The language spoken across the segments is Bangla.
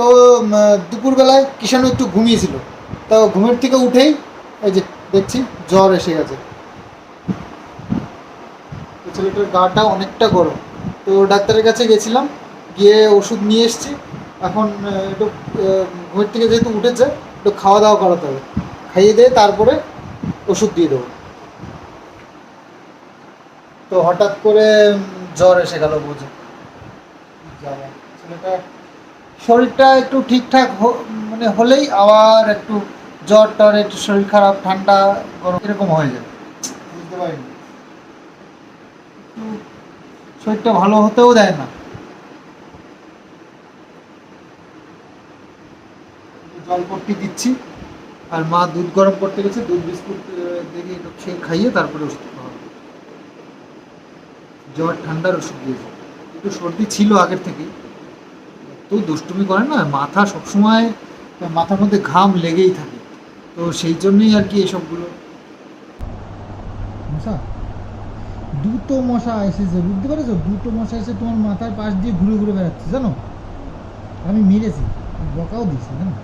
তো দুপুরবেলায় কিষাণু একটু ঘুমিয়েছিল। তো ঘুমের থেকে উঠেই এই যে দেখছি জ্বর এসে গেছে। ছেলেটার গাটা অনেকটা গরম। তো ডাক্তারের কাছে গেছিলাম, গিয়ে ওষুধ নিয়ে এসেছি। এখন একটু ঘুমের থেকে যেহেতু উঠেছে, একটু খাওয়া দাওয়া করাতে হবে। খাইয়ে দিয়ে তারপরে ওষুধ দিয়ে দেবো। তো হঠাৎ করে জ্বর এসে গেল বুঝে। ছেলেটা শরীরটা একটু ঠিকঠাক মানে হলেই আবার একটু জ্বর টর, একটু শরীর খারাপ, ঠান্ডা, গরম, এরকম হয়ে যায়। বুঝতে পারিনি। শরীরটা ভালো হতেও দেয় না। জল পট্টি দিচ্ছি। আর মা দুধ গরম করতে গেছে, দুধ বিস্কুট দেখে একটু খেয়ে খাইয়ে তারপরে ওষুধ খাওয়া। জ্বর, ঠান্ডার ওষুধ দিয়েছে। একটু সর্দি ছিল আগের থেকেই। তো দুষ্টুমি করে না, মাথা সবসময়, মাথার মধ্যে ঘাম লেগেই থাকে। তো সেই জন্যই আর কি এসবগুলো। দুটো মশা এসেছে, বুঝতে পেরেছ? দুটো মশা এসে তোমার মাথার পাশ দিয়ে ঘুরে ঘুরে বেড়াচ্ছে, জানো? আমি মেরেছি বকাও দিয়েছি, জানো?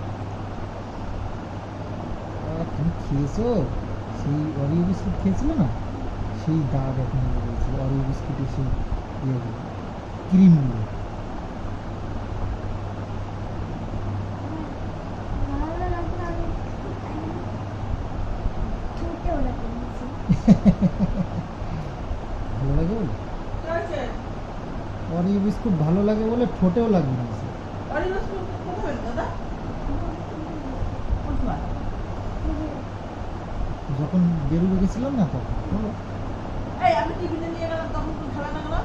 তুমি খেয়েছো? সেই অরিও বিস্কুট খেয়েছিলে না? সেই দাগ এখন অরিও বিস্কুটের সেই ইয়েগুলো ক্রিমগুলো ভালো লাগলে আমি একটু খাই না। ঠোঁটেও লাগে নিচে। ভালো লাগে বলে? অরিও বিস্কুট ভালো লাগে বলে ঠোঁটেও লাগবে না যখন বেরুবে গেছিলাম না তখন আমি নিয়ে গেলাম খেলা না?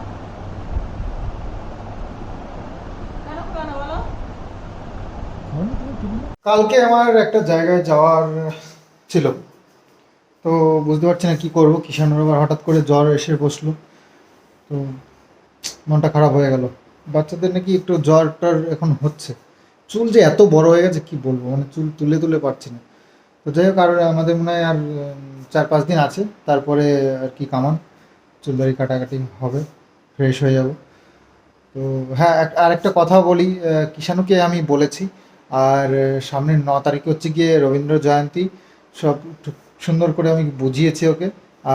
কালকে আমার একটা জায়গায় যাওয়ার ছিল। তো বুঝতে পারছি না কি করব। কিষানুর আবার হঠাৎ করে জ্বর এসে বসল। তো মনটা খারাপ হয়ে গেল। বাচ্চাদের নাকি একটু জ্বর টর এখন হচ্ছে। চুল যে এত বড় হয়ে গেছে, কি বলব? মানে চুল তুলে তুলে পারছি না। তো যাই হোক, আর আমাদের মনে হয় আর চার পাঁচ দিন আছে। তারপরে আর কি কামান। চুলদারি কাটাকাটি হবে। ফ্রেশ হয়ে যাব। তো হ্যাঁ আর একটা কথা বলি। কিষাণুকে আমি বলেছি। আর সামনের ন তারিখে হচ্ছে গিয়ে রবীন্দ্র জয়ন্তী। সব সুন্দর করে আমি বুঝিয়েছি ওকে।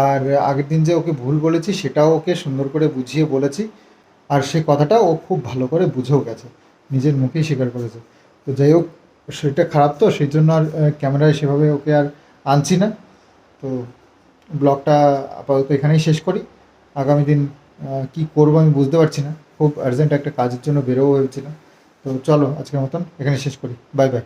আর আগের দিন যে ওকে ভুল বলেছি, সেটাও ওকে সুন্দর করে বুঝিয়ে বলেছি। আর সে কথাটা ও খুব ভালো করে বুঝেও গেছে। নিজের মুখেই স্বীকার করেছে। তো যাই হোক, শরীরটা খারাপ তো, সেই জন্য আর ক্যামেরায় সেভাবে ওকে আর আনছি না। তো ব্লগটা আপাতত এখানেই শেষ করি। আগামী দিন কি করব আমি বুঝতে পারছি না। খুব আর্জেন্ট একটা কাজের জন্য বেরোবো ভেবেছিলাম। তো চলো আজকের মতন এখানে শেষ করি। Bye bye